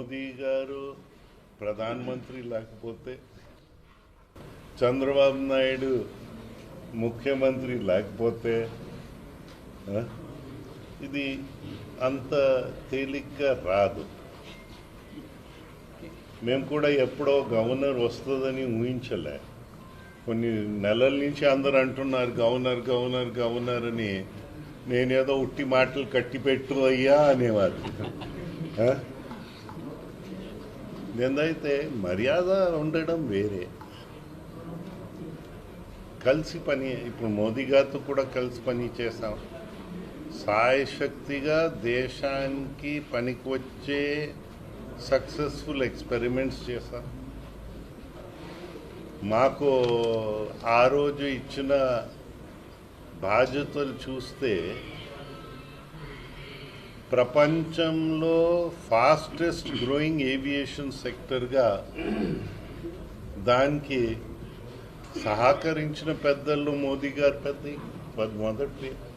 మోదీ గారు ప్రధానమంత్రి లేకపోతే చంద్రబాబు నాయుడు ముఖ్యమంత్రి లేకపోతే ఇది అంత తేలిగ్గా రాదు. మేము కూడా ఎప్పుడో గవర్నర్ వస్తుందని ఊహించలే. కొన్ని నెలల నుంచి అందరు అంటున్నారు గవర్నర్ గవర్నర్ గవర్నర్ అని. నేనేదో ఉట్టి మాటలు కట్టిపెట్టు అయ్యా అనేవారు. నేనైతే మర్యాద ఉండడం వేరే. కలిసి పని ఇప్పుడు మోదీ గారితో కూడా కలిసి పని చేసాం సాయశక్తిగా దేశానికి పనికి వచ్చే సక్సెస్ఫుల్ ఎక్స్పెరిమెంట్స్ చేశాం. మాకు ఆ రోజు ఇచ్చిన బాధ్యతలు చూస్తే ప్రపంచంలో ఫాస్టెస్ట్ గ్రోయింగ్ ఏవియేషన్ సెక్టర్గా దానికి సహకరించిన పెద్దలు మోదీ గారు పెద్ద మొదటి పేరు.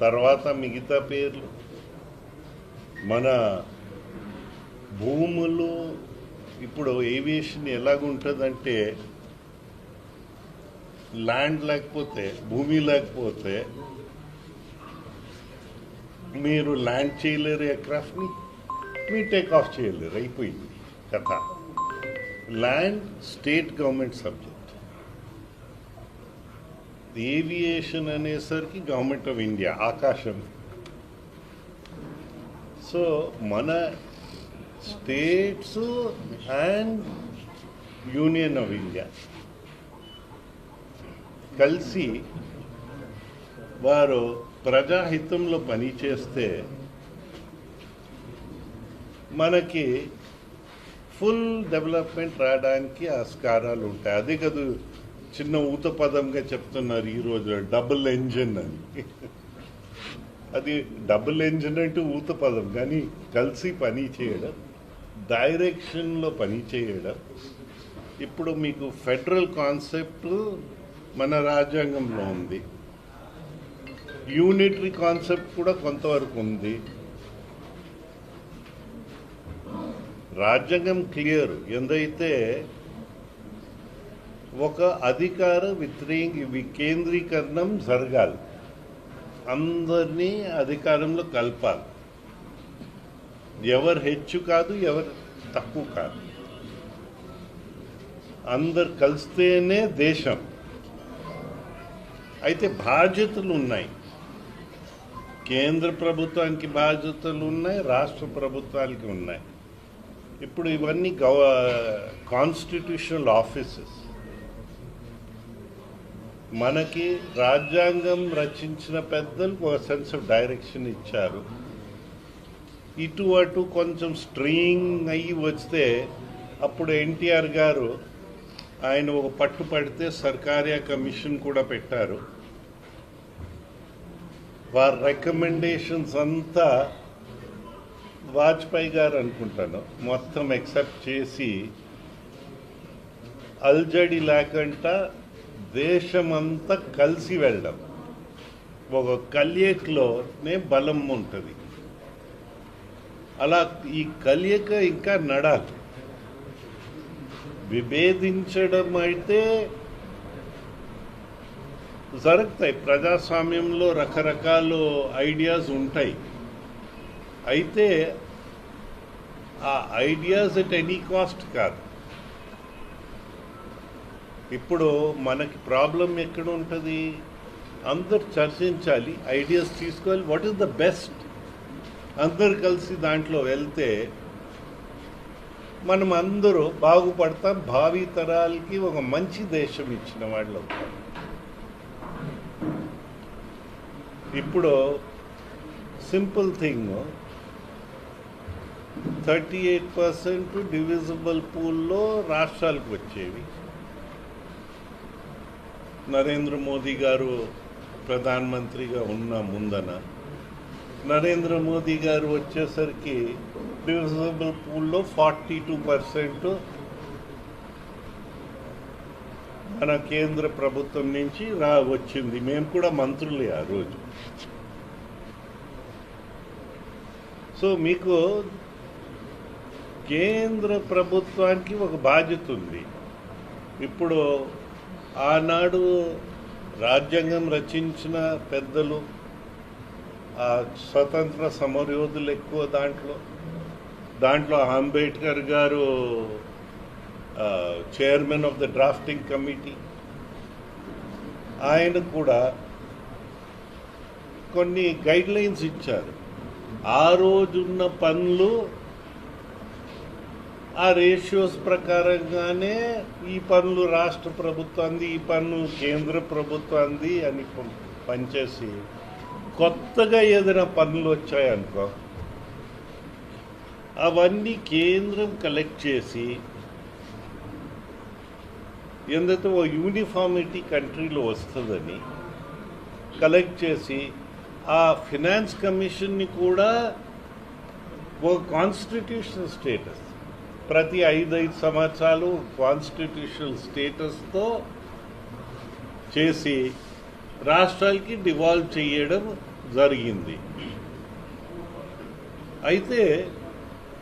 తర్వాత మిగతా పేర్లు. మన భూములు ఇప్పుడు ఏవియేషన్ ఎలాగుంటుందంటే ల్యాండ్ లేకపోతే భూమి లేకపోతే మీరు ల్యాండ్ చేయలేరు ఎయిర్క్రాఫ్ట్ని మీ టేక్ ఆఫ్ చేయలేరు అయిపోయింది కథ. Land state government subject aviation అనేసరికి గవర్నమెంట్ ఆఫ్ ఇండియా ఆకాశం. సో మన states and union of India కలిసి వారు ప్రజాహితంలో పనిచేస్తే మనకి ఫుల్ డెవలప్మెంట్ రావడానికి ఆస్కారాలు ఉంటాయి. అదే కదా చిన్న ఊత పదంగా చెప్తున్నారు ఈ డబుల్ ఇంజిన్ అని. అది డబుల్ ఇంజిన్ అంటే ఊత పదం కానీ కలిసి పని చేయడం డైరెక్షన్లో పని చేయడం. ఇప్పుడు మీకు ఫెడరల్ కాన్సెప్ట్ మన రాజ్యాంగంలో ఉంది. యూనిటరీ కాన్సెప్ట్ కూడా కొంతవరకు ఉంది. రాజ్యాంగం క్లియర్. ఎందైతే ఒక అధికార విత్రీ వికేంద్రీకరణం జరగాలి. అందరినీ అధికారంలో కలపాలి. ఎవరు హెచ్చు కాదు ఎవరు తక్కువ కాదు. అందరు కలిస్తేనే దేశం. అయితే బాధ్యతలు ఉన్నాయి కేంద్ర ప్రభుత్వానికి బాధ్యతలు ఉన్నాయి రాష్ట్ర ప్రభుత్వాలకి ఉన్నాయి. ఇప్పుడు ఇవన్నీ గవ కాన్స్టిట్యూషనల్ ఆఫీసెస్ మనకి రాజ్యాంగం రచించిన పెద్దలు ఒక సెన్స్ ఆఫ్ డైరెక్షన్ ఇచ్చారు. ఇటు అటు కొంచెం స్ట్రీయింగ్ అయ్యి వస్తే అప్పుడు ఎన్టీఆర్ గారు ఆయన ఒక పట్టు పడితే సర్కారియా కమిషన్ కూడా పెట్టారు. వారి రికమెండేషన్స్ అంతా వాజ్పేయి గారు అనుకుంటాను. మొత్తం ఎక్సెప్ట్ చేసి అల్జడి లేకుండా దేశమంతా కలిసి వెళ్ళడం. ఒక కలియకలోనే బలం ఉంటుంది. అలా ఈ కలియక ఇంకా నడాలి. విభేదించడం అయితే జరుగుతాయి. ప్రజాస్వామ్యంలో రకరకాల ఐడియాస్ ఉంటాయి. అయితే ఆ ఐడియాస్ ఎట్ ఎనీ కాస్ట్ కాదు. ఇప్పుడు మనకి ప్రాబ్లం ఎక్కడ ఉంటుంది? అందరు చర్చించాలి ఐడియాస్ తీసుకోవాలి. వాట్ ఈస్ ద బెస్ట్ అందరు కలిసి దాంట్లో వెళ్తే మనం అందరూ బాగుపడతాం. భావి తరాలకి ఒక మంచి దేశం ఇచ్చిన వాళ్ళు అవుతాం. ఇప్పుడు simple thing. Thirty eight percent divisible పూల్లో రాష్ట్రాలకు వచ్చేవి. నరేంద్ర మోదీ గారు ప్రధానమంత్రిగా ఉన్న ముందన నరేంద్ర మోదీ గారు వచ్చేసరికి డివిజిబుల్ పూల్లో ఫార్టీ టూ పర్సెంట్ మన కేంద్ర ప్రభుత్వం నుంచి రా వచ్చింది. మేము కూడా మంత్రులే ఆ రోజు. సో మీకు కేంద్ర ప్రభుత్వానికి ఒక బాధ్యత ఉంది. ఇప్పుడు ఆనాడు రాజ్యాంగం రచించిన పెద్దలు ఆ స్వతంత్ర సమరయోధులు ఎక్కువ దాంట్లో. దాంట్లో అంబేద్కర్ గారు chairman of the drafting committee ఆయన కూడా కొన్ని గైడ్ లైన్స్ ఇచ్చారు. ఆ రోజున్న పనులు ఆ రేషియోస్ ప్రకారంగానే ఈ పనులు రాష్ట్ర ప్రభుత్వాన్ని ఈ పన్ను కేంద్ర ప్రభుత్వాన్ని అని పనిచేసి కొత్తగా ఏదైనా పనులు వచ్చాయనుకో అవన్నీ కేంద్రం కలెక్ట్ చేసి ఎందుకంటే ఓ యూనిఫార్మిటీ కంట్రీలో వస్తుందని కలెక్ట్ చేసి ఆ ఫినాన్స్ కమిషన్ని కూడా ఒక కాన్స్టిట్యూషనల్ స్టేటస్ ప్రతి ఐదైదు సంవత్సరాలు కాన్స్టిట్యూషనల్ స్టేటస్తో చేసి రాష్ట్రాలకి డివాల్వ్ చేయడం జరిగింది. అయితే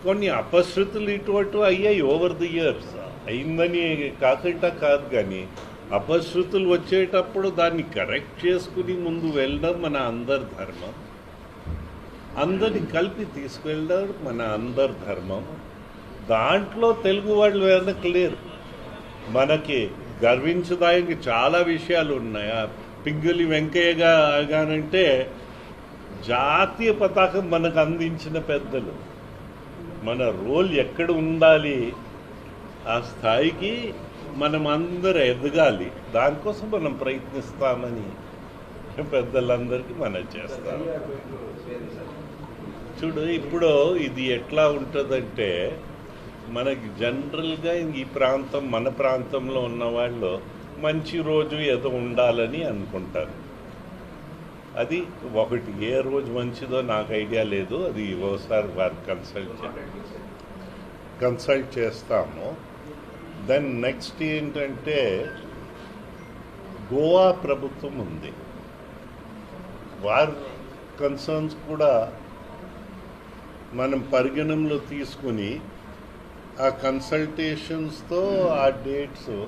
కొన్ని అపశృతులు ఇటు అటు అయ్యాయి ఓవర్ ది ఇయర్స్ అయిందని కాకుండా కాదు కానీ అపశృతులు వచ్చేటప్పుడు దాన్ని కరెక్ట్ చేసుకుని ముందు వెళ్ళడం మన అందరి ధర్మం. అందరిని కలిపి తీసుకెళ్ళడం మన అందరి ధర్మం. దాంట్లో తెలుగు వాళ్ళు వెనక లేరు. మనకి గర్వించడానికి చాలా విషయాలు ఉన్నాయి. ఆ వెంకయ్యగా వెంకయ్య గానంటే జాతీయ పతాకం మనకు అందించిన పెద్దలు. మన రోల్ ఎక్కడ ఉండాలి? ఆ స్థాయికి మనం అందరూ ఎదగాలి. దానికోసం మనం ప్రయత్నిస్తామని పెద్దలందరికీ మనం చేస్తాం. చూడు ఇప్పుడు ఇది ఎట్లా ఉంటుందంటే మనకి జనరల్గా ఈ ప్రాంతం మన ప్రాంతంలో ఉన్న వాళ్ళు మంచి రోజు ఏదో ఉండాలని అనుకుంటారు. అది ఒకటి ఏ రోజు మంచిదో నాకు ఐడియా లేదు అది ఒకసారి వారు కన్సల్ట్ కన్సల్ట్ చేస్తాము. దెన్ నెక్స్ట్ ఏంటంటే గోవా ప్రభుత్వం ఉంది. వారి కన్సర్న్స్ కూడా మనం పరిగణనలో తీసుకుని ఆ కన్సల్టేషన్స్తో ఆ డేట్స్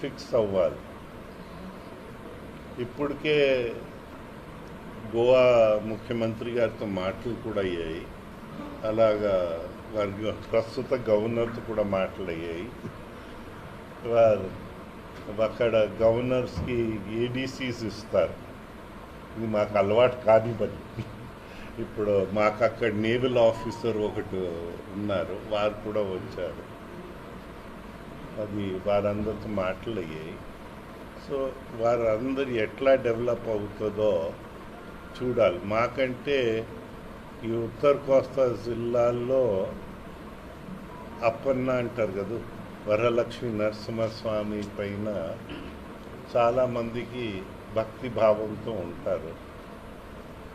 ఫిక్స్ అవ్వాలి. ఇప్పటికే గోవా ముఖ్యమంత్రి గారితో మాటలు కూడా అయ్యాయి. అలాగా వారి ప్రస్తుత గవర్నర్తో కూడా మాటలు అయ్యాయి వారు అక్కడ గవర్నర్స్కి ఏడీసీస్ ఇస్తారు. ఇది మాకు అలవాటు కాని పని. ఇప్పుడు మాకు అక్కడ నేవల్ ఆఫీసర్ ఒకటి ఉన్నారు. వారు కూడా వచ్చారు. అది వారందరితో మాటలు అయ్యాయి సో వారందరు ఎట్లా డెవలప్ అవుతుందో చూడాలి. మాకంటే ఈ ఉత్తర కోస్తా జిల్లాల్లో అప్పన్న అంటారు కదా వరలక్ష్మి నరసింహస్వామి పైన చాలామందికి భక్తి భావంతో ఉంటారు.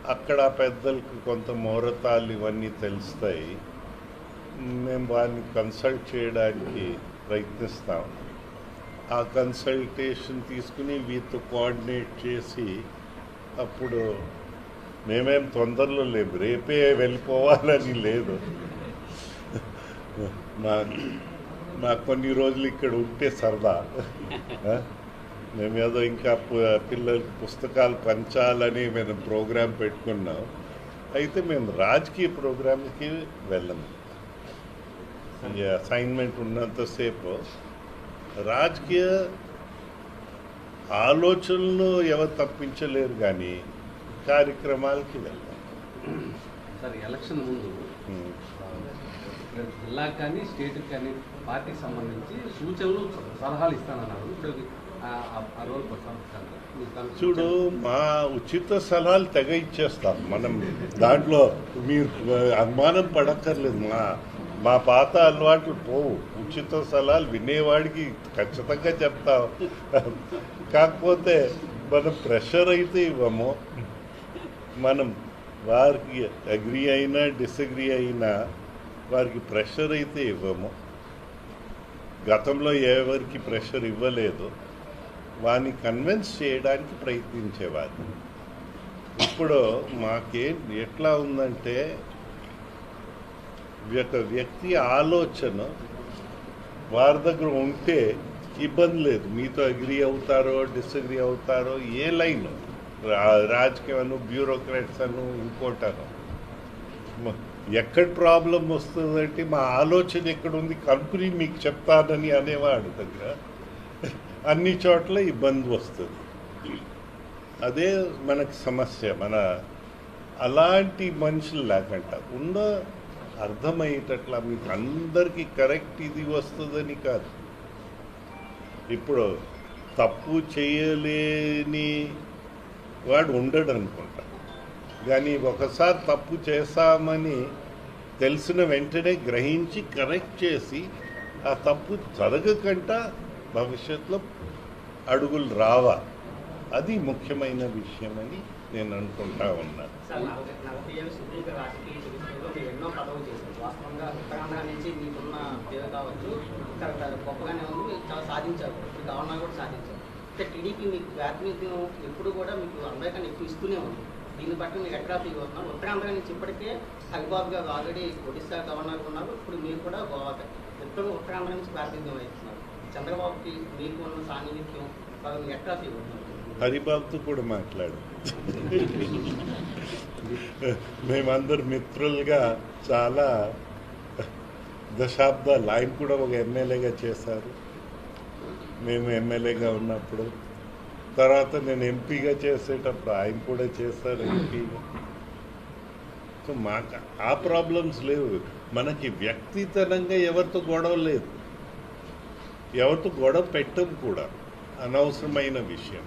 అక్కడ పెద్దలకు కొంత ముహూర్తాలు ఇవన్నీ తెలుస్తాయి. మేము వారిని కన్సల్ట్ చేయడానికి ప్రయత్నిస్తాం. ఆ కన్సల్టేషన్ తీసుకుని వీటితో కోఆర్డినేట్ చేసి అప్పుడు మేమేం తొందరలో లేము రేపే వెళ్ళిపోవాలని లేదు. మా మా కొన్ని రోజులు ఇక్కడ ఉంటే సరదా. మేమేదో ఇంకా పిల్లలకి పుస్తకాలు పంచాలని మేము ప్రోగ్రాం పెట్టుకున్నాం. అయితే మేము రాజకీయ ప్రోగ్రాంకి వెళ్ళము ఈ అసైన్మెంట్ ఉన్నంతసేపు రాజకీయ ఆలోచనలు ఎవరు తప్పించలేరు కానీ కార్యక్రమాలకి వెళ్దాం సార్ ఎలక్షన్ ముందు జిల్లాకు కానీ స్టేట్కి కానీ పార్టీకి సంబంధించి సూచనలు సలహాలు ఇస్తానన్నారు. ఇప్పుడు చూడు మా ఉచిత సలహాలు తెగ ఇచ్చేస్తాం మనం దాంట్లో మీరు అనుమానం పడక్కర్లేదు. మా మా పాత అలవాట్లు పోవు. ఉచిత సలహాలు వినేవాడికి ఖచ్చితంగా చెప్తాం. కాకపోతే మనం ప్రెషర్ అయితే ఇవ్వము. మనం వారికి అగ్రి అయినా డిసగ్రీ అయినా వారికి ప్రెషర్ అయితే ఇవ్వము. గతంలో ఎవరికి ప్రెషర్ ఇవ్వలేదు. వారిని కన్విన్స్ చేయడానికి ప్రయత్నించేవారు. ఇప్పుడు మాకేం ఎట్లా ఉందంటే ఒక వ్యక్తి ఆలోచన వారి దగ్గర ఉంటే ఇబ్బంది లేదు. మీతో అగ్రి అవుతారో డిసగ్రీ అవుతారో ఏ లైన్. రాజకీయం బ్యూరోక్రాట్స్ అను ఇంకోటను ఎక్కడ ప్రాబ్లం వస్తుందంటే మా ఆలోచన ఎక్కడ ఉంది కంపెనీ మీకు చెప్తానని అనేవాడు దగ్గర. అన్ని చోట్ల ఇబ్బంది వస్తుంది. అదే మనకు సమస్య మన అలాంటి మనుషులు లేకుండా ఉన్న అర్థమయ్యేటట్లా మీకు అందరికీ కరెక్ట్ ఇది వస్తుందని కాదు. ఇప్పుడు తప్పు చేయలేని వాడు ఉండడు అనుకుంటా. కానీ ఒకసారి తప్పు చేశామని తెలిసిన వెంటనే గ్రహించి కరెక్ట్ చేసి ఆ తప్పు జరగకుండా భవిష్యత్తులో అడుగులు రావా. అది ముఖ్యమైన విషయమని నేను అనుకుంటా ఉన్నాను సాధించారు. అంటే టీడీపీ మీకు ప్రాతినిధ్యం ఎప్పుడు కూడా మీకు అందరికన్నా ఎక్కువ ఇస్తూనే ఉంది. దీన్ని బట్టి మీరు ఎక్కడ ఫీల్ అవుతున్నారు? ఉత్తరాంధ్ర నుంచి ఇప్పటికే హరిబాబు గారు ఆల్రెడీ ఒడిశా గవర్నర్ ఉన్నారు. ఇప్పుడు మీరు కూడా గోవా ఇద్దరు ఉత్తరాంధ్ర నుంచి ప్రాతినిధ్యం వహిస్తున్నారు. చంద్రబాబుకి మీకు ఉన్న సాన్నిహిత్యం వాళ్ళు ఎక్కడ ఫీల్ అవుతున్నారు? హరిబాబుతో కూడా మాట్లాడు. మేమందరు మిత్రులుగా చాలా దశాబ్దాలు. ఆయన కూడా ఒక ఎమ్మెల్యేగా చేశారు. మేము ఎమ్మెల్యేగా ఉన్నప్పుడు. తర్వాత నేను ఎంపీగా చేసేటప్పుడు ఆయన కూడా చేస్తారు ఎంపీగా. సో మాకు ఆ ప్రాబ్లమ్స్ లేవు. మనకి వ్యక్తితనంగా ఎవరితో గొడవ లేదు. ఎవరితో గొడవ పెట్టం కూడా. అనవసరమైన విషయం.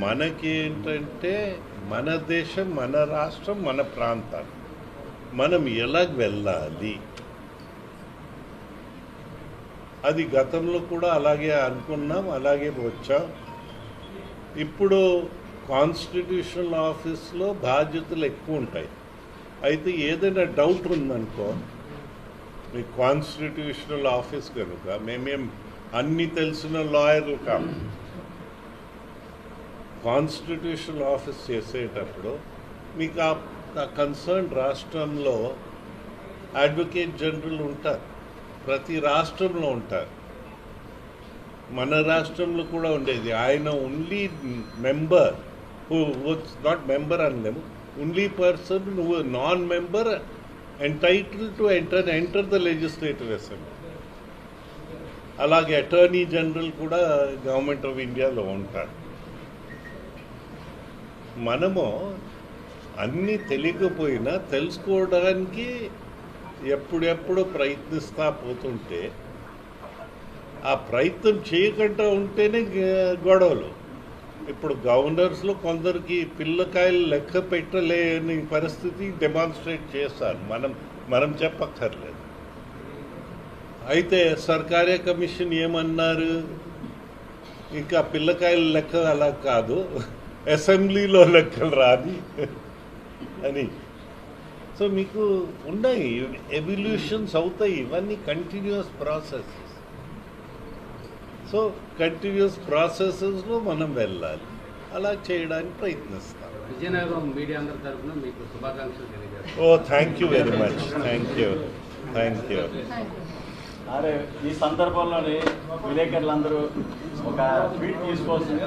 మనకేంటంటే మన దేశం మన రాష్ట్రం మన ప్రాంతాలు. మనం ఎలా వెళ్ళాలి? అది గతంలో కూడా అలాగే అనుకున్నాం అలాగే వచ్చాం. ఇప్పుడు కాన్స్టిట్యూషనల్ ఆఫీస్లో బాధ్యతలు ఎక్కువ ఉంటాయి. అయితే ఏదైనా డౌట్ ఉందనుకో మీ కాన్స్టిట్యూషనల్ ఆఫీస్ కనుక మేమేం అన్ని తెలిసిన లాయర్లు కాము కాన్స్టిట్యూషనల్ ఆఫీస్ చేసేటప్పుడు మీకు ఆ కన్సర్న్ రాష్ట్రంలో అడ్వకేట్ జనరల్ ఉంటారు. ప్రతి రాష్ట్రంలో ఉంటారు. మన రాష్ట్రంలో కూడా ఉండేది. ఆయన ఓన్లీ మెంబర్ నాట్ మెంబర్ అనలేము ఓన్లీ పర్సన్ నువ్వు non member entitle to enter enter the legislative assembly అలాగే అటార్నీ జనరల్ కూడా గవర్నమెంట్ ఆఫ్ ఇండియాలో ఉంటారు మనము అన్నీ తెలియకపోయినా తెలుసుకోవడానికి ఎప్పుడెప్పుడు ప్రయత్నిస్తా పోతుంటే ఆ ప్రయత్నం చేయకుండా ఉంటేనే గొడవలు. ఇప్పుడు గవర్నర్స్లో కొందరికి పిల్లకాయలు లెక్క పెట్టలేని పరిస్థితి డెమాన్స్ట్రేట్ చేస్తారు. మనం మనం చెప్పక్కర్లేదు. అయితే సర్కారే కమిషన్ ఏమన్నారు? ఇంకా పిల్లకాయల లెక్క అలా కాదు. అసెంబ్లీలో లెక్కలు రాని అని సో మీకు ఉన్నాయి ఎవల్యూషన్స్ అవుతాయి ఇవన్నీ కంటిన్యూస్ ప్రాసెస్ సో కంటిన్యూస్ ప్రాసెసెస్లో మనం వెళ్ళాలి. అలా చేయడానికి ప్రయత్నిస్తాం. విజయనగరం మీడియా అందరి తరఫున మీకు శుభాకాంక్షలు తెలియజేస్తాను ఓ thank you very much thank you thank you అరే ఈ సందర్భంలోని విలేకరులందరూ ఒక ట్వీట్ తీసుకోవాల్సింది